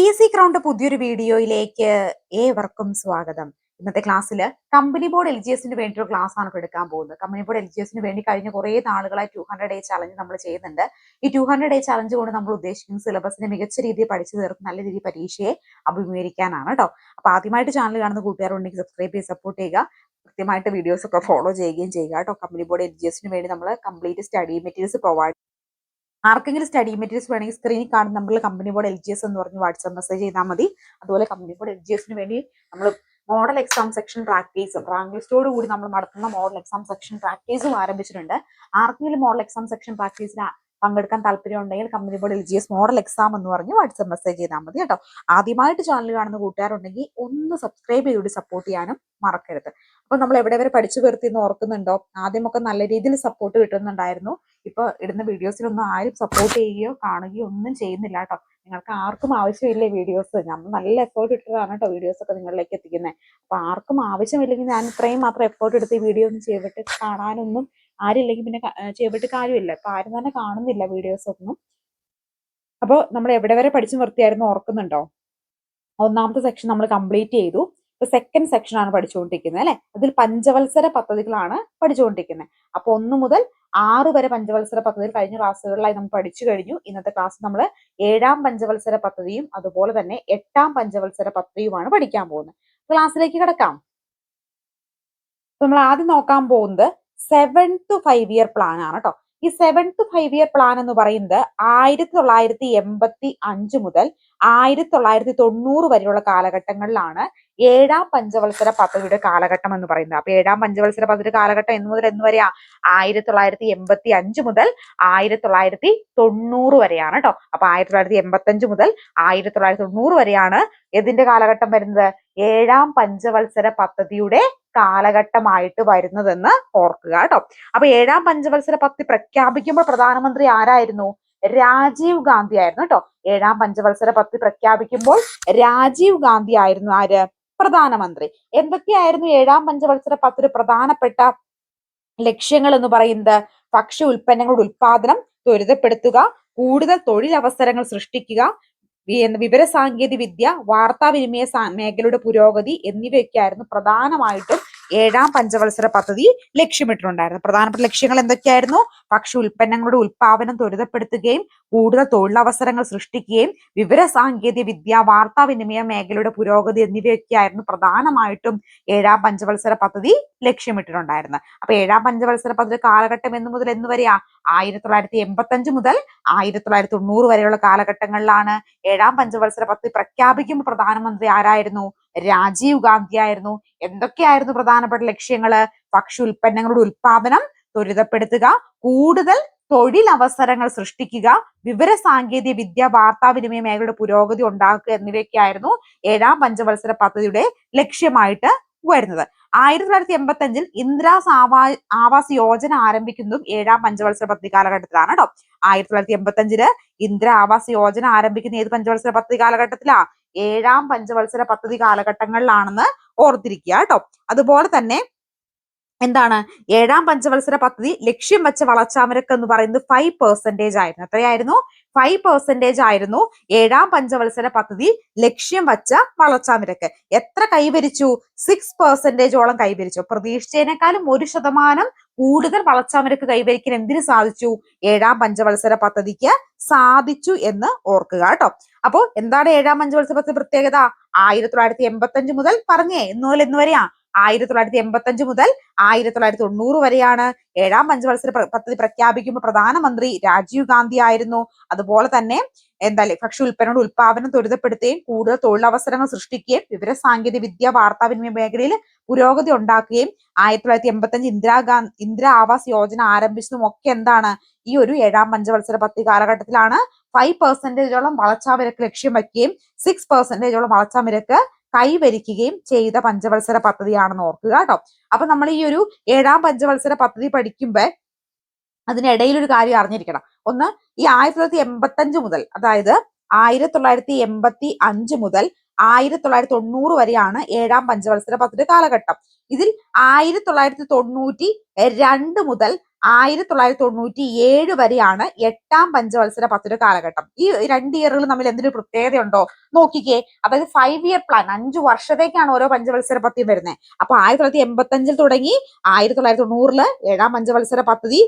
P S C crowned പുതിയൊരു വീഡിയോയിലേക്ക് ഏവർക്കും സ്വാഗതം. ഇന്നത്തെ ക്ലാസ്സിൽ കമ്പനി ബോർഡ് എൽ ജി എസിന് വേണ്ടി ഒരു ക്ലാസ് ആണ് എടുക്കാൻ പോകുന്നത്. കമ്പനി ബോർഡ് എൽ ജി എസിന് വേണ്ടി കഴിഞ്ഞ കുറേ നാളുകളായി ടു ഹൺഡ്രഡ് ഡേ ചലഞ്ച് നമ്മൾ ചെയ്യുന്നുണ്ട്. ഈ ടു ഹൺഡ്രഡ് ഡേ ചലഞ്ച് കൊണ്ട് നമ്മൾ ഉദ്ദേശിക്കുന്ന സിലബസിനെ മികച്ച രീതിയിൽ പഠിച്ചു തീർത്ത് നല്ല രീതിയിൽ പരീക്ഷയെ അഭിമുഖീകരിക്കാനാണ് കേട്ടോ അപ്പൊ ആദ്യമായിട്ട് ചാനൽ കാണുന്ന കൂട്ടുകാരുണ്ടെങ്കിൽ സബ്സ്ക്രൈബ് ചെയ്ത് സപ്പോർട്ട് ചെയ്യുക. കൃത്യമായിട്ട് വീഡിയോസ് ഒക്കെ ഫോളോ ചെയ്യുകയും ചെയ്യുക കേട്ടോ കമ്പനി ബോർഡ് എൽ ജി എസിന് വേണ്ടി നമ്മൾ കംപ്ലീറ്റ് സ്റ്റഡി മെറ്റീരിയൽസ് പ്രൊവൈഡ് ആർക്കെങ്കിലും സ്റ്റഡി മെറ്റീരിയൽസ് വേണമെങ്കിൽ സ്ക്രീനിൽ കാണുന്ന നമ്പറിൽ company board L G S എന്ന് പറഞ്ഞ് വാട്സാപ്പ് മെസ്സേജ് ചെയ്താൽ മതി. അതുപോലെ കമ്പനി ബോർഡ് എൽ ജി എസിന് വേണ്ടി നമ്മൾ മോഡൽ എക്സാം സെക്ഷൻ പ്രാക്ടീസും റാങ്ക് ലിസ്റ്റോട് കൂടി നമ്മൾ നടത്തുന്ന മോഡൽ എക്സാം സെക്ഷൻ പ്രാക്ടീസും ആരംഭിച്ചിട്ടുണ്ട്. ആർക്കെങ്കിലും മോഡൽ എക്സാം സെക്ഷൻ പ്രാക്ടീസിന് പങ്കെടുക്കാൻ താല്പര്യം ഉണ്ടെങ്കിൽ company board L G S model exam എന്ന് പറഞ്ഞ് വാട്സപ്പ് മെസ്സേജ് ചെയ്താൽ മതി കേട്ടോ. ആദ്യമായിട്ട് ചാനൽ കാണുന്ന കൂട്ടുകാരുണ്ടെങ്കിൽ ഒന്ന് സബ്സ്ക്രൈബ് ചെയ്തുകൊണ്ട് സപ്പോർട്ട് ചെയ്യാനും മറക്കരുത്. അപ്പൊ നമ്മൾ എവിടെ വരെ പഠിച്ചു വരുത്തി എന്ന് ഓർക്കുന്നുണ്ടോ? ആദ്യമൊക്കെ നല്ല രീതിയിൽ സപ്പോർട്ട് കിട്ടുന്നുണ്ടായിരുന്നു. ഇപ്പൊ ഇടുന്ന വീഡിയോസിലൊന്നും ആരും സപ്പോർട്ട് ചെയ്യുകയോ കാണുകയോ ഒന്നും ചെയ്യുന്നില്ല കേട്ടോ. നിങ്ങൾക്ക് ആർക്കും ആവശ്യമില്ലേ വീഡിയോസ് നമ്മൾ നല്ല എഫേർട്ട് ഇട്ടതാണ് കേട്ടോ വീഡിയോസ് ഒക്കെ നിങ്ങളിലേക്ക് എത്തിക്കുന്നത്. അപ്പൊ ആർക്കും ആവശ്യമില്ലെങ്കിൽ ഞാൻ ഇത്രയും മാത്രം എഫേർട്ട് എടുത്ത് ഈ വീഡിയോ ഒന്നും ചെയ്തിട്ട് കാണാനൊന്നും ആരില്ലെങ്കിൽ പിന്നെ ചെയ്തിട്ട് കാര്യമില്ല. അപ്പൊ ആരും തന്നെ കാണുന്നില്ല വീഡിയോസ് ഒന്നും. അപ്പോൾ നമ്മൾ എവിടെ വരെ പഠിച്ചു നിർത്തിയായിരുന്നു ഓർക്കുന്നുണ്ടോ? ഒന്നാമത്തെ സെക്ഷൻ നമ്മൾ കംപ്ലീറ്റ് ചെയ്തു. ഇപ്പൊ സെക്കൻഡ് സെക്ഷനാണ് പഠിച്ചുകൊണ്ടിരിക്കുന്നത് അല്ലെ? അതിൽ പഞ്ചവത്സര പദ്ധതികളാണ് പഠിച്ചുകൊണ്ടിരിക്കുന്നത് അപ്പൊ ഒന്ന് മുതൽ ആറ് വരെ പഞ്ചവത്സര പദ്ധതി കഴിഞ്ഞ ക്ലാസ്സുകളിലായി നമ്മൾ പഠിച്ചു കഴിഞ്ഞു. ഇന്നത്തെ ക്ലാസ് നമ്മൾ ഏഴാം പഞ്ചവത്സര പദ്ധതിയും അതുപോലെ തന്നെ എട്ടാം പഞ്ചവത്സര പദ്ധതിയുമാണ് പഠിക്കാൻ പോകുന്നത്. ക്ലാസ്സിലേക്ക് കിടക്കാം. നമ്മൾ ആദ്യം നോക്കാൻ പോകുന്നത് seven two five year plan ആണ് കേട്ടോ ഈ seven two five year plan എന്ന് പറയുന്നത് ആയിരത്തി തൊള്ളായിരത്തി എൺപത്തി അഞ്ച് മുതൽ ആയിരത്തി തൊള്ളായിരത്തി തൊണ്ണൂറ് വരെയുള്ള കാലഘട്ടങ്ങളിലാണ് ഏഴാം പഞ്ചവത്സര പദ്ധതിയുടെ കാലഘട്ടം എന്ന് പറയുന്നത്. അപ്പൊ ഏഴാം പഞ്ചവത്സര പദ്ധതിയുടെ കാലഘട്ടം എന്ന് മുതൽ എന്ന് വരെയാ? ആയിരത്തി തൊള്ളായിരത്തി എൺപത്തി അഞ്ച് മുതൽ ആയിരത്തി തൊള്ളായിരത്തി തൊണ്ണൂറ് വരെയാണ് കേട്ടോ അപ്പൊ ആയിരത്തി തൊള്ളായിരത്തി എൺപത്തി അഞ്ച് മുതൽ ആയിരത്തി തൊള്ളായിരത്തി തൊണ്ണൂറ് വരെയാണ് എതിന്റെ കാലഘട്ടം വരുന്നത്. ഏഴാം പഞ്ചവത്സര പദ്ധതിയുടെ കാലഘട്ടമായിട്ട് വരുന്നതെന്ന് ഓർക്കുക കേട്ടോ. അപ്പൊ ഏഴാം പഞ്ചവത്സര പദ്ധതി പ്രഖ്യാപിക്കുമ്പോൾ പ്രധാനമന്ത്രി ആരായിരുന്നു? രാജീവ് ഗാന്ധി ആയിരുന്നു കേട്ടോ. ഏഴാം പഞ്ചവത്സര പദ്ധതി പ്രഖ്യാപിക്കുമ്പോൾ രാജീവ് ഗാന്ധി ആയിരുന്നു ആര്? പ്രധാനമന്ത്രി. എന്തൊക്കെയായിരുന്നു ഏഴാം പഞ്ചവത്സര പദ്ധതി പ്രധാനപ്പെട്ട ലക്ഷ്യങ്ങൾ എന്ന് പറയുന്നത്? ഭക്ഷ്യ ഉൽപ്പന്നങ്ങളുടെ ഉൽപാദനം ത്വരിതപ്പെടുത്തുക കൂടുതൽ തൊഴിലവസരങ്ങൾ സൃഷ്ടിക്കുക വിവര സാങ്കേതിക വിദ്യ വാർത്താവിനിമയ മേഖലയുടെ പുരോഗതി എന്നിവയൊക്കെയായിരുന്നു പ്രധാനമായിട്ടും ഏഴാം പഞ്ചവത്സര പദ്ധതി ലക്ഷ്യമിട്ടിട്ടുണ്ടായിരുന്നു. പ്രധാനപ്പെട്ട ലക്ഷ്യങ്ങൾ എന്തൊക്കെയായിരുന്നു? ഭക്ഷ്യ ഉൽപ്പന്നങ്ങളുടെ ഉൽപാദനം ത്വരിതപ്പെടുത്തുകയും കൂടുതൽ തൊഴിലവസരങ്ങൾ സൃഷ്ടിക്കുകയും വിവര സാങ്കേതിക വിദ്യ വാർത്താവിനിമയ മേഖലയുടെ പുരോഗതി എന്നിവയൊക്കെയായിരുന്നു പ്രധാനമായിട്ടും ഏഴാം പഞ്ചവത്സര പദ്ധതി ലക്ഷ്യമിട്ടിട്ടുണ്ടായിരുന്നത്. അപ്പൊ ഏഴാം പഞ്ചവത്സര പദ്ധതി കാലഘട്ടം എന്ന് മുതൽ എന്ന് വരെയാ ആയിരത്തി തൊള്ളായിരത്തി എൺപത്തി അഞ്ച് മുതൽ ആയിരത്തി തൊള്ളായിരത്തി തൊണ്ണൂറ് വരെയുള്ള കാലഘട്ടങ്ങളിലാണ് ഏഴാം പഞ്ചവത്സര പദ്ധതി പ്രഖ്യാപിക്കുമ്പോൾ പ്രധാനമന്ത്രി ആരായിരുന്നു? രാജീവ് ഗാന്ധി ആയിരുന്നു. എന്തൊക്കെയായിരുന്നു പ്രധാനപ്പെട്ട ലക്ഷ്യങ്ങൾ? ഭക്ഷ്യ ഉൽപ്പന്നങ്ങളുടെ ഉൽപാദനം ത്വരിതപ്പെടുത്തുക കൂടുതൽ തൊഴിലവസരങ്ങൾ സൃഷ്ടിക്കുക വിവര സാങ്കേതിക വിദ്യ വാർത്താവിനിമയ മേഖലയുടെ പുരോഗതി ഉണ്ടാക്കുക എന്നിവയൊക്കെയായിരുന്നു ഏഴാം പഞ്ചവത്സര പദ്ധതിയുടെ ലക്ഷ്യമായിട്ട് വരുന്നത്. ആയിരത്തി തൊള്ളായിരത്തി എൺപത്തി അഞ്ചിൽ ഇന്ദ്രാസ് ആവാ ആവാസ് യോജന ആരംഭിക്കുന്നതും ഏഴാം പഞ്ചവത്സര പദ്ധതി കാലഘട്ടത്തിലാണ് കേട്ടോ ആയിരത്തി തൊള്ളായിരത്തി എൺപത്തി അഞ്ചിൽ ഇന്ദിര ആവാസ് യോജന ആരംഭിക്കുന്ന ഏത് പഞ്ചവത്സര പദ്ധതി കാലഘട്ടത്തിലാ? ഏഴാം പഞ്ചവത്സര പദ്ധതി കാലഘട്ടങ്ങളിലാണെന്ന് ഓർത്തിരിക്കുക കേട്ടോ അതുപോലെ തന്നെ എന്താണ്? ഏഴാം പഞ്ചവത്സര പദ്ധതി ലക്ഷ്യം വെച്ച വളർച്ചാ നിരക്ക് എന്ന് പറയുന്നത് ഫൈവ് പെർസെന്റേജ് ആയിരുന്നു. എത്രയായിരുന്നു? ഫൈവ് പെർസെന്റേജ് ആയിരുന്നു ഏഴാം പഞ്ചവത്സര പദ്ധതി ലക്ഷ്യം വച്ച വളർച്ചാ നിരക്ക്. എത്ര കൈവരിച്ചു? സിക്സ് പെർസെന്റേജോളം കൈവരിച്ചു. പ്രതീക്ഷിച്ചതിനേക്കാളും ഒരു ശതമാനം കൂടുതൽ വളർച്ചാ നിരക്ക് കൈവരിക്കാൻ എന്തിനു സാധിച്ചു? ഏഴാം പഞ്ചവത്സര പദ്ധതിക്ക് സാധിച്ചു എന്ന് ഓർക്കുക കേട്ടോ. അപ്പോ എന്താണ് ഏഴാം പഞ്ചവത്സര പദ്ധതി പ്രത്യേകത? ആയിരത്തി തൊള്ളായിരത്തി എൺപത്തി അഞ്ച് മുതൽ പറഞ്ഞേ എന്ന് മുതൽ എന്ന് വരെയാ ആയിരത്തി തൊള്ളായിരത്തി എൺപത്തി അഞ്ച് മുതൽ ആയിരത്തി തൊള്ളായിരത്തി തൊണ്ണൂറ് വരെയാണ്. ഏഴാം പഞ്ചവത്സര പദ്ധതി പ്രഖ്യാപിക്കുമ്പോൾ പ്രധാനമന്ത്രി രാജീവ് ഗാന്ധി ആയിരുന്നു. അതുപോലെ തന്നെ എന്താ ഭക്ഷ്യ ഉൽപ്പന്നങ്ങളുടെ ഉൽപാദനം ത്വരിതപ്പെടുത്തുകയും കൂടുതൽ തൊഴിലവസരങ്ങൾ സൃഷ്ടിക്കുകയും വിവര സാങ്കേതിക വിദ്യ വാർത്താവിനിമയ മേഖലയിൽ പുരോഗതി ഉണ്ടാക്കുകയും ആയിരത്തി തൊള്ളായിരത്തി എൺപത്തി അഞ്ച് ഇന്ദിരാഗാന്ധി ഇന്ദിര ആവാസ് യോജന ആരംഭിച്ചതും ഒക്കെ എന്താണ് ഈ ഒരു ഏഴാം പഞ്ചവത്സര പദ്ധതി കാലഘട്ടത്തിലാണ് ഫൈവ് പെർസെന്റേജോളം വളർച്ചാ നിരക്ക് ലക്ഷ്യം വയ്ക്കുകയും സിക്സ് പെർസെന്റേജോളം വളർച്ചാ നിരക്ക് കൈവരിക്കുകയും ചെയ്ത പഞ്ചവത്സര പദ്ധതിയാണെന്ന് ഓർക്കുക കേട്ടോ. അപ്പൊ നമ്മൾ ഈ ഒരു ഏഴാം പഞ്ചവത്സര പദ്ധതി പഠിക്കുമ്പോ അതിനിടയിൽ ഒരു കാര്യം അറിഞ്ഞിരിക്കണം. ഒന്ന് ഈ ആയിരത്തി തൊള്ളായിരത്തി എൺപത്തി അഞ്ച് മുതൽ അതായത് ആയിരത്തി തൊള്ളായിരത്തി എൺപത്തി അഞ്ച് മുതൽ ആയിരത്തി തൊള്ളായിരത്തി തൊണ്ണൂറ് വരെയാണ് ഏഴാം പഞ്ചവത്സര പദ്ധതി കാലഘട്ടം. ഇതിൽ ആയിരത്തി തൊള്ളായിരത്തി തൊണ്ണൂറ്റി രണ്ട് മുതൽ ആയിരത്തി തൊള്ളായിരത്തി തൊണ്ണൂറ്റി ഏഴ് വരെയാണ് എട്ടാം പഞ്ചവത്സര പദ്ധതി കാലഘട്ടം. ഈ രണ്ട് ഇയറുകൾ തമ്മിൽ എന്തൊരു പ്രത്യേകതയുണ്ടോ? നോക്കിക്കേ. അതായത് ഫൈവ് ഇയർ പ്ലാൻ അഞ്ചു വർഷത്തേക്കാണ് ഓരോ പഞ്ചവത്സര പദ്ധതി വരുന്നത് അപ്പൊ ആയിരത്തി തൊള്ളായിരത്തി എൺപത്തി അഞ്ചിൽ തുടങ്ങി ആയിരത്തി തൊള്ളായിരത്തി തൊണ്ണൂറിൽ ഏഴാം പഞ്ചവത്സര പദ്ധതി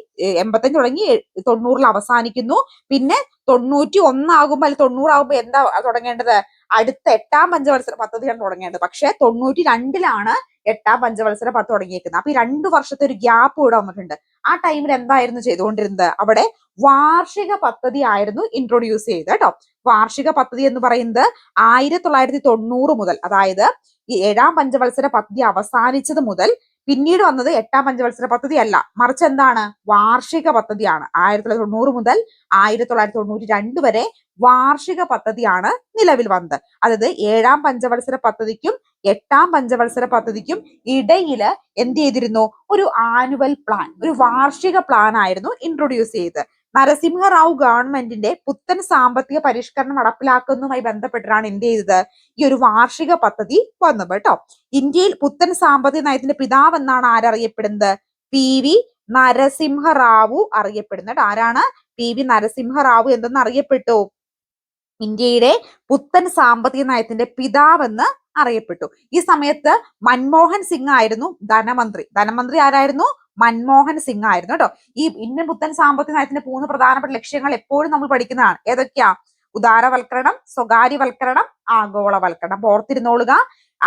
എൺപത്തഞ്ച് തുടങ്ങി തൊണ്ണൂറിൽ അവസാനിക്കുന്നു. പിന്നെ തൊണ്ണൂറ്റി ഒന്നാകുമ്പോൾ അല്ലെങ്കിൽ തൊണ്ണൂറാകുമ്പോൾ എന്താ തുടങ്ങേണ്ടത്? അടുത്ത എട്ടാം പഞ്ചവത്സര പദ്ധതിയാണ് തുടങ്ങേണ്ടത്. പക്ഷെ തൊണ്ണൂറ്റി രണ്ടിലാണ് എട്ടാം പഞ്ചവത്സര പത്ത് തുടങ്ങിയേക്കുന്നത് അപ്പൊ ഈ രണ്ടു വർഷത്തെ ഒരു ഗ്യാപ്പ് ഇവിടെ വന്നിട്ടുണ്ട്. ആ ടൈമിൽ എന്തായിരുന്നു ചെയ്തുകൊണ്ടിരുന്നത്? അവിടെ വാർഷിക പദ്ധതി ആയിരുന്നു ഇൻട്രൊഡ്യൂസ് ചെയ്തത് കേട്ടോ. വാർഷിക പദ്ധതി എന്ന് പറയുന്നത് ആയിരത്തി തൊള്ളായിരത്തി തൊണ്ണൂറ് മുതൽ അതായത് ഈ ഏഴാം പഞ്ചവത്സര പദ്ധതി അവസാനിച്ചത് മുതൽ പിന്നീട് വന്നത് എട്ടാം പഞ്ചവത്സര പദ്ധതി അല്ല മറിച്ച് എന്താണ്? വാർഷിക പദ്ധതിയാണ്. ആയിരത്തി തൊള്ളായിരത്തി തൊണ്ണൂറ് മുതൽ ആയിരത്തി തൊള്ളായിരത്തി തൊണ്ണൂറ്റി രണ്ട് വരെ വാർഷിക പദ്ധതിയാണ് നിലവിൽ വന്നത്. അതായത് ഏഴാം പഞ്ചവത്സര പദ്ധതിക്കും എട്ടാം പഞ്ചവത്സര പദ്ധതിക്കും ഇടയിൽ എന്ത് ചെയ്തിരുന്നു? ഒരു ആനുവൽ പ്ലാൻ ഒരു വാർഷിക പ്ലാൻ ആയിരുന്നു ഇൻട്രൊഡ്യൂസ് ചെയ്തത് നരസിംഹറാവു ഗവൺമെന്റിന്റെ പുത്തൻ സാമ്പത്തിക പരിഷ്കരണം നടപ്പിലാക്കുന്നതുമായി ബന്ധപ്പെട്ടിട്ടാണ് എന്ത് ചെയ്തത്? ഈ ഒരു വാർഷിക പദ്ധതി വന്നത് കേട്ടോ. ഇന്ത്യയിൽ പുത്തൻ സാമ്പത്തിക നയത്തിന്റെ പിതാവ് എന്നാണ് ആരറിയപ്പെടുന്നത്? പി വി നരസിംഹറാവു അറിയപ്പെടുന്നത് ആരാണ്? പി വി നരസിംഹറാവു എന്തെന്ന് അറിയപ്പെട്ടു? ഇന്ത്യയുടെ പുത്തൻ സാമ്പത്തിക നയത്തിന്റെ പിതാവെന്ന് അറിയപ്പെട്ടു. ഈ സമയത്ത് മൻമോഹൻ സിംഗ് ആയിരുന്നു ധനമന്ത്രി. ധനമന്ത്രി ആരായിരുന്നു? മൻമോഹൻ സിംഗ് ആയിരുന്നു കേട്ടോ. ഈ ഇന്ത്യൻ പുത്തൻ സാമ്പത്തിക നയത്തിന്റെ മൂന്ന് പ്രധാനപ്പെട്ട ലക്ഷ്യങ്ങൾ എപ്പോഴും നമ്മൾ പഠിക്കുന്നതാണ്. ഏതൊക്കെയാ? ഉദാരവൽക്കരണം സ്വകാര്യവൽക്കരണം ആഗോളവൽക്കരണം. ഓർത്തിരുന്നോളുക.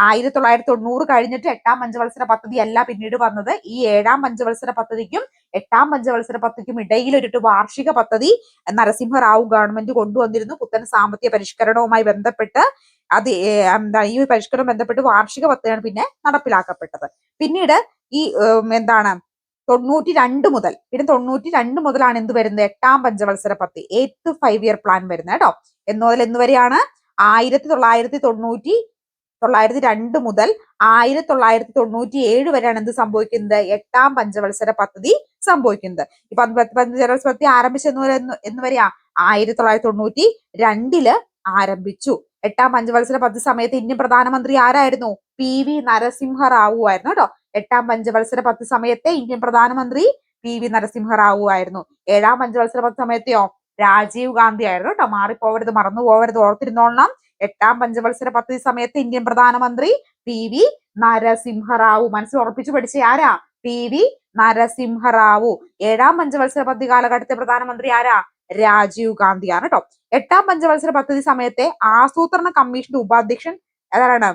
ആയിരത്തി തൊള്ളായിരത്തി തൊണ്ണൂറ് കഴിഞ്ഞിട്ട് എട്ടാം പഞ്ചവത്സര പദ്ധതി അല്ല പിന്നീട് വന്നത്. ഈ ഏഴാം പഞ്ചവത്സര പദ്ധതിക്കും എട്ടാം പഞ്ചവത്സര പദ്ധതിക്കും ഇടയിൽ ഒരു വാർഷിക പദ്ധതി നരസിംഹറാവു ഗവൺമെന്റ് കൊണ്ടുവന്നിരുന്നു. പുത്തൻ സാമ്പത്തിക പരിഷ്കരണവുമായി ബന്ധപ്പെട്ട് അത് എന്താ ഈ പരിഷ്കരണം ബന്ധപ്പെട്ട് വാർഷിക പദ്ധതിയാണ് പിന്നെ നടപ്പിലാക്കപ്പെട്ടത്. പിന്നീട് ഈ എന്താണ് തൊണ്ണൂറ്റി രണ്ട് മുതൽ പിന്നെ തൊണ്ണൂറ്റി രണ്ട് മുതലാണ് എന്ത് വരുന്നത്? എട്ടാം പഞ്ചവത്സര പദ്ധതി എയ്ത്ത് ഫൈവ് ഇയർ പ്ലാൻ വരുന്നത് കേട്ടോ. എന്നുമുതൽ എന്ന് വരെയാണ് ആയിരത്തി തൊള്ളായിരത്തി തൊണ്ണൂറ്റി തൊള്ളായിരത്തി രണ്ട് മുതൽ ആയിരത്തി തൊള്ളായിരത്തി തൊണ്ണൂറ്റി ഏഴ് വരെയാണ് എന്ത് സംഭവിക്കുന്നത്? എട്ടാം പഞ്ചവത്സര പദ്ധതി സംഭവിക്കുന്നത്. ഈ പഞ്ചവത്സര പദ്ധതി ആരംഭിച്ചെന്ന് എന്ന് വരെയാ. ആയിരത്തി തൊള്ളായിരത്തി തൊണ്ണൂറ്റി രണ്ടിൽ ആരംഭിച്ചു. എട്ടാം പഞ്ചവത്സര പദ്ധതി സമയത്ത് ഇന്ത്യൻ പ്രധാനമന്ത്രി ആരായിരുന്നു? പി വി നരസിംഹറാവു ആയിരുന്നു കേട്ടോ. എട്ടാം പഞ്ചവത്സര പദ്ധതി സമയത്തെ ഇന്ത്യൻ പ്രധാനമന്ത്രി പി വി നരസിംഹറാവു ആയിരുന്നു. ഏഴാം പഞ്ചവത്സര പദ്ധതി സമയത്തെയോ? രാജീവ് ഗാന്ധി ആയിരുന്നു കേട്ടോ. മാറിപ്പോവരുത് മറന്നു പോവരുത് ഓർത്തിരുന്നോളണം. എട്ടാം പഞ്ചവത്സര പദ്ധതി സമയത്ത് ഇന്ത്യൻ പ്രധാനമന്ത്രി പി വി നരസിംഹറാവു. മനസ്സിൽ ഉറപ്പിച്ചു പഠിച്ച ആരാ? P V Narasimha Rao. ഏഴാം പഞ്ചവത്സര പദ്ധതി കാലഘട്ടത്തെ പ്രധാനമന്ത്രി ആരാ? രാജീവ് ഗാന്ധിയാണ് കേട്ടോ എട്ടാം പഞ്ചവത്സര പദ്ധതി സമയത്തെ ആസൂത്രണ കമ്മീഷന്റെ ഉപാധ്യക്ഷൻ ഏതാണ്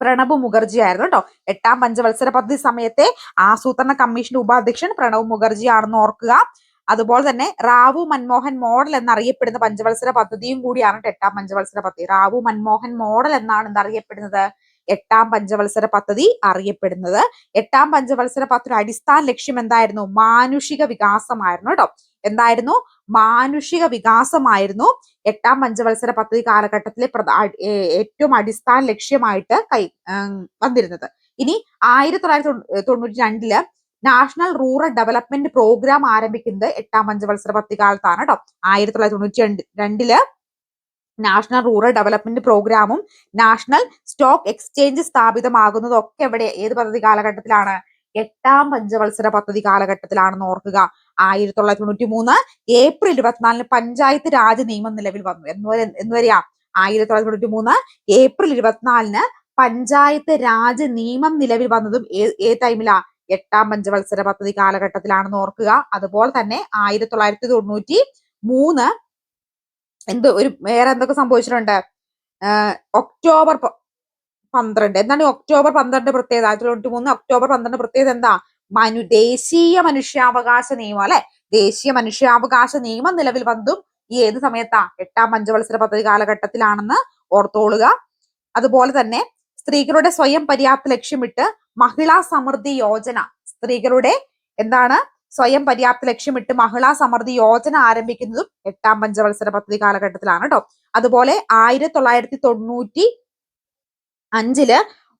പ്രണബ് മുഖർജി ആയിരുന്നു കേട്ടോ എട്ടാം പഞ്ചവത്സര പദ്ധതി സമയത്തെ ആസൂത്രണ കമ്മീഷന്റെ ഉപാധ്യക്ഷൻ പ്രണബ് മുഖർജി ആണെന്ന് ഓർക്കുക. അതുപോലെ തന്നെ റാവു മൻമോഹൻ മോഡൽ എന്നറിയപ്പെടുന്ന പഞ്ചവത്സര പദ്ധതിയും കൂടിയാണ് ട്ടോ എട്ടാം പഞ്ചവത്സര പദ്ധതി. റാവു മൻമോഹൻ മോഡൽ എന്നാണ് എന്തറിയപ്പെടുന്നത് എട്ടാം പഞ്ചവത്സര പദ്ധതി അറിയപ്പെടുന്നത്. എട്ടാം പഞ്ചവത്സര പദ്ധതി അടിസ്ഥാന ലക്ഷ്യം എന്തായിരുന്നു? മാനുഷിക വികാസമായിരുന്നു കേട്ടോ. എന്തായിരുന്നു? മാനുഷിക വികാസമായിരുന്നു. എട്ടാം പഞ്ചവത്സര പദ്ധതി കാലഘട്ടത്തിലെ ഏറ്റവും അടിസ്ഥാന ലക്ഷ്യമായിട്ട് കൈ വന്നിരുന്നത്. ഇനി ആയിരത്തി തൊള്ളായിരത്തി തൊണ്ണൂറ്റി രണ്ടിൽ നാഷണൽ റൂറൽ ഡെവലപ്മെന്റ് പ്രോഗ്രാം ആരംഭിക്കുന്നത് എട്ടാം പഞ്ചവത്സര പദ്ധതി കാലത്താണ് കേട്ടോ ആയിരത്തി തൊള്ളായിരത്തി തൊണ്ണൂറ്റി രണ്ട് രണ്ടിൽ നാഷണൽ റൂറൽ ഡെവലപ്മെന്റ് പ്രോഗ്രാമും നാഷണൽ സ്റ്റോക്ക് എക്സ്ചേഞ്ച് സ്ഥാപിതമാകുന്നതും ഒക്കെ എവിടെ? ഏത് പദ്ധതി കാലഘട്ടത്തിലാണ്? എട്ടാം പഞ്ചവത്സര പദ്ധതി കാലഘട്ടത്തിലാണെന്ന് ഓർക്കുക. ആയിരത്തി തൊള്ളായിരത്തി തൊണ്ണൂറ്റി മൂന്ന് ഏപ്രിൽ ഇരുപത്തിനാലിന് പഞ്ചായത്ത് രാജ് നിയമം നിലവിൽ വന്നു. എന്ന് വരെ എന്ന് വരെയാ ആയിരത്തി തൊള്ളായിരത്തി തൊണ്ണൂറ്റി മൂന്ന് ഏപ്രിൽ ഇരുപത്തിനാലിന് പഞ്ചായത്ത് രാജ് നിയമം നിലവിൽ വന്നതും ഏ- ഏത് ടൈമിലാ എട്ടാം പഞ്ചവത്സര പദ്ധതി കാലഘട്ടത്തിലാണെന്ന് ഓർക്കുക. അതുപോലെ തന്നെ ആയിരത്തി തൊള്ളായിരത്തി തൊണ്ണൂറ്റി മൂന്ന് എന്ത് ഒരു വേറെ എന്തൊക്കെ സംഭവിച്ചിട്ടുണ്ട്? ഒക്ടോബർ പന്ത്രണ്ട്. എന്താണ് ഒക്ടോബർ പന്ത്രണ്ട് പ്രത്യേകത? ആയിരത്തി തൊണ്ണൂറ്റി മൂന്ന് ഒക്ടോബർ പന്ത്രണ്ട് പ്രത്യേകത എന്താ? മനു ദേശീയ മനുഷ്യാവകാശ നിയമം അല്ലെ? ദേശീയ മനുഷ്യാവകാശ നിയമം നിലവിൽ വന്നതും ഈ ഏത് സമയത്താ? എട്ടാം പഞ്ചവത്സര പദ്ധതി കാലഘട്ടത്തിലാണെന്ന് ഓർത്തോളുക. അതുപോലെ തന്നെ സ്ത്രീകളുടെ സ്വയം പര്യാപ്ത ലക്ഷ്യമിട്ട് മഹിളാ സമൃദ്ധി യോജന. സ്ത്രീകളുടെ എന്താണ്? സ്വയം പര്യാപ്ത ലക്ഷ്യമിട്ട് മഹിളാ സമൃദ്ധി യോജന ആരംഭിക്കുന്നതും എട്ടാം പഞ്ചവത്സര പദ്ധതി കാലഘട്ടത്തിലാണ് കേട്ടോ അതുപോലെ ആയിരത്തി തൊള്ളായിരത്തി തൊണ്ണൂറ്റി അഞ്ചിൽ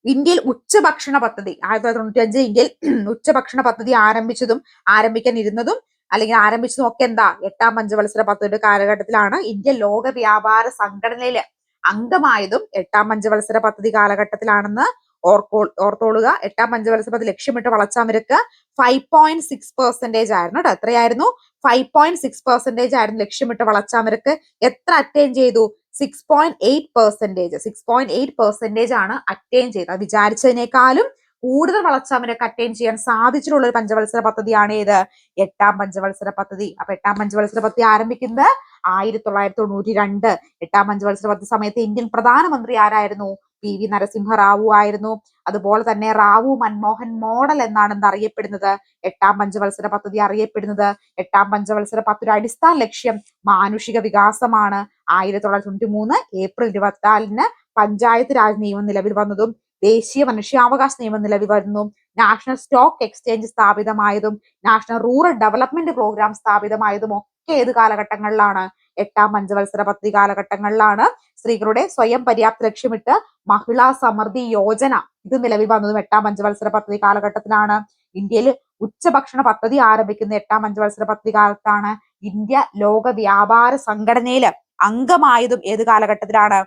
ഇന്ത്യയിൽ ഉച്ചഭക്ഷണ പദ്ധതി ആയിരത്തി തൊള്ളായിരത്തി തൊണ്ണൂറ്റി അഞ്ച് ഇന്ത്യയിൽ ഉച്ചഭക്ഷണ പദ്ധതി ആരംഭിച്ചതും ആരംഭിക്കാൻ ഇരുന്നതും അല്ലെങ്കിൽ ആരംഭിച്ചതും ഒക്കെ എന്താ? എട്ടാം പഞ്ചവത്സര പദ്ധതിയുടെ കാലഘട്ടത്തിലാണ് ഇന്ത്യ ലോക വ്യാപാര സംഘടനയിലെ അംഗമായതും എട്ടാം പഞ്ചവത്സര പദ്ധതി കാലഘട്ടത്തിലാണെന്ന് ഓർക്കോ ഓർത്തോളുക. എട്ടാം പഞ്ചവത്സര പദ്ധതി ലക്ഷ്യമിട്ട് വളർച്ചാമരക്ക് ഫൈവ് പോയിന്റ് സിക്സ് പെർസെന്റേജ് ആയിരുന്നു കേട്ടോ എത്രയായിരുന്നു? ഫൈവ് പോയിന്റ് സിക്സ് പെർസെന്റേജ് ആയിരുന്നു ലക്ഷ്യമിട്ട് വളർച്ചാമരക്ക് എത്ര അറ്റൈൻ ചെയ്തു? Six point eight percentage six point eight percentage ആണ് അറ്റൈൻ ചെയ്തത്. വിചാരിച്ചതിനേക്കാളും കൂടുതൽ വളർച്ചാമരക്ക് അറ്റൈൻ ചെയ്യാൻ സാധിച്ചിട്ടുള്ള ഒരു പഞ്ചവത്സര പദ്ധതിയാണ് ഏത്? എട്ടാം പഞ്ചവത്സര പദ്ധതി. അപ്പൊ എട്ടാം പഞ്ചവത്സര പദ്ധതി ആരംഭിക്കുന്നത് ആയിരത്തി തൊള്ളായിരത്തി തൊണ്ണൂറ്റി രണ്ട് എട്ടാം പഞ്ചവത്സര പദ്ധതി സമയത്ത് ഇന്ത്യൻ പ്രധാനമന്ത്രി ആരായിരുന്നു? പി വി നരസിംഹ റാവു ആയിരുന്നു. അതുപോലെ തന്നെ റാവു മൻമോഹൻ മോഡൽ എന്നാണ് അറിയപ്പെടുന്നത് എട്ടാം പഞ്ചവത്സര പദ്ധതി അറിയപ്പെടുന്നത്. എട്ടാം പഞ്ചവത്സര പദ്ധതിയുടെ അടിസ്ഥാന ലക്ഷ്യം മാനുഷിക വികാസമാണ്. ആയിരത്തി തൊള്ളായിരത്തി തൊണ്ണൂറ്റി മൂന്ന് ഏപ്രിൽ ഇരുപത്തിനാലിന് പഞ്ചായത്ത് രാജ് നിയമം നിലവിൽ വന്നതും ദേശീയ മനുഷ്യാവകാശ നിയമം നിലവിൽ വരുന്നു നാഷണൽ സ്റ്റോക്ക് എക്സ്ചേഞ്ച് സ്ഥാപിതമായതും നാഷണൽ റൂറൽ ഡെവലപ്മെന്റ് പ്രോഗ്രാം സ്ഥാപിതമായതും ഏത് കാലഘട്ടങ്ങളിലാണ്? എട്ടാം പഞ്ചവത്സര പദ്ധതി കാലഘട്ടങ്ങളിലാണ് സ്ത്രീകളുടെ സ്വയം പര്യാപ്ത ലക്ഷ്യമിട്ട് മഹിളാ സമൃദ്ധി യോജന ഇത് നിലവിൽ വന്നതും എട്ടാം പഞ്ചവത്സര പദ്ധതി കാലഘട്ടത്തിലാണ്. ഇന്ത്യയിൽ ഉച്ചഭക്ഷണ പദ്ധതി ആരംഭിക്കുന്ന എട്ടാം പഞ്ചവത്സര പദ്ധതി കാലത്താണ്. ഇന്ത്യ ലോക വ്യാപാര സംഘടനയിൽ അംഗമായതും ഏത് കാലഘട്ടത്തിലാണ്?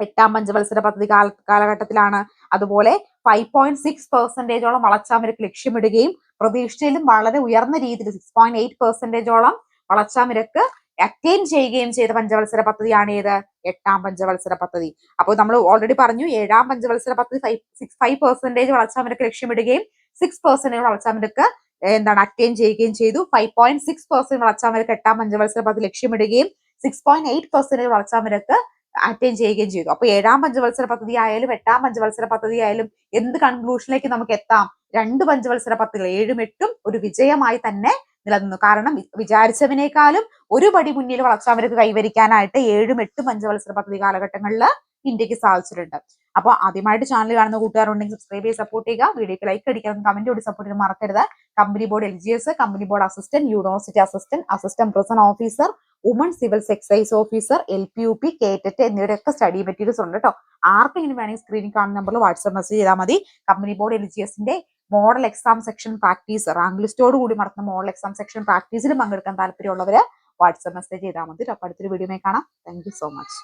എട്ടാം പഞ്ചവത്സര പദ്ധതി കാല കാലഘട്ടത്തിലാണ്. അതുപോലെ ഫൈവ് പോയിന്റ് സിക്സ് പെർസെന്റേജോളം വളർച്ചാനിരക്ക് ലക്ഷ്യമിടുകയും പ്രതീക്ഷയിലും വളരെ ഉയർന്ന രീതിയിൽ സിക്സ് പോയിന്റ് എയ്റ്റ് പെർസെന്റേജോളം വളർച്ചാനിരക്ക് അറ്റൈൻ ചെയ്യുകയും ചെയ്ത പഞ്ചവത്സര പദ്ധതിയാണ് ഏത് എട്ടാം പഞ്ചവത്സര പദ്ധതി. അപ്പോൾ നമ്മൾ ഓൾറെഡി പറഞ്ഞു ഏഴാം പഞ്ചവത്സര പദ്ധതി ഫൈവ് സിക്സ് ഫൈവ് പെർസെന്റേജ് വളർച്ചാനിരക്ക് ലക്ഷ്യമിടുകയും സിക്സ് പെർസെന്റേജ് വളർച്ചാനിരക്ക് എന്താണ് അറ്റൈൻ ചെയ്യുകയും ചെയ്തു. ഫൈവ് പോയിന്റ് സിക്സ് പെർസെന്റ് വളർച്ചാ നിരക്ക് എട്ടാം പഞ്ചവത്സര പദ്ധതി ലക്ഷ്യമിടുകയും സിക്സ് പോയിന്റ് എയ്റ്റ് പെർസെന്റേജ് വളർച്ചാ നിരക്ക് അറ്റൈൻ ചെയ്യുകയും ചെയ്തു. അപ്പൊ ഏഴാം പഞ്ചവത്സര പദ്ധതി ആയാലും എട്ടാം പഞ്ചവത്സര പദ്ധതി ആയാലും എന്ത് കൺക്ലൂഷനിലേക്ക് നമുക്ക് എത്താം? രണ്ട് പഞ്ചവത്സര പദ്ധതികൾ ഏഴും എട്ടും ഒരു വിജയമായി തന്നെ നിലനിന്നു. കാരണം വിചാരിച്ചതിനേക്കാളും ഒരു പടി മുന്നിൽ വളർച്ചാമരക്ക് കൈവരിക്കാനായിട്ട് ഏഴും എട്ടും പഞ്ചവത്സര പദ്ധതി കാലഘട്ടങ്ങളിൽ ഇന്ത്യയ്ക്ക് സാധിച്ചിട്ടുണ്ട്. അപ്പോൾ ആദ്യമായിട്ട് ചാനൽ കാണുന്ന കൂട്ടുകാരുണ്ടെങ്കിൽ സബ്സ്ക്രൈബ് ചെയ്ത് സപ്പോർട്ട് ചെയ്യുക. വീഡിയോക്ക് ലൈക്ക് അടിക്കണം. കമന്റ് കൂടി സപ്പോർട്ട് ചെയ്യാൻ മറക്കരുത്. Company board L G S company board assistant university assistant assistant prison officer woman civil excise officer L P U P കേറ്ററ്റ് എന്നിവരൊക്കെ സ്റ്റഡി മെറ്റീരിയൽസ് ഉണ്ട് കേട്ടോ ആർക്കെങ്കിലും വേണമെങ്കിൽ സ്ക്രീനിൽ കാണുന്ന നമ്പറിൽ വാട്സ്ആപ്പ് മെസ്സേജ് ചെയ്താൽ മതി. കമ്പനി ബോർഡ് എൽ ജി എസിന്റെ model exam section practice rank ലിസ്റ്റോട് കൂടി നടത്തുന്ന മോഡൽ എക്സാം സെക്ഷൻ പ്രാക്ടീസിലും പങ്കെടുക്കാൻ താല്പര്യമുള്ളവര് വാട്സ്ആപ്പ് മെസ്സേജ് ചെയ്താൽ മതി. അപ്പോൾ അടുത്തൊരു വീഡിയോ കാണാം. Thank so much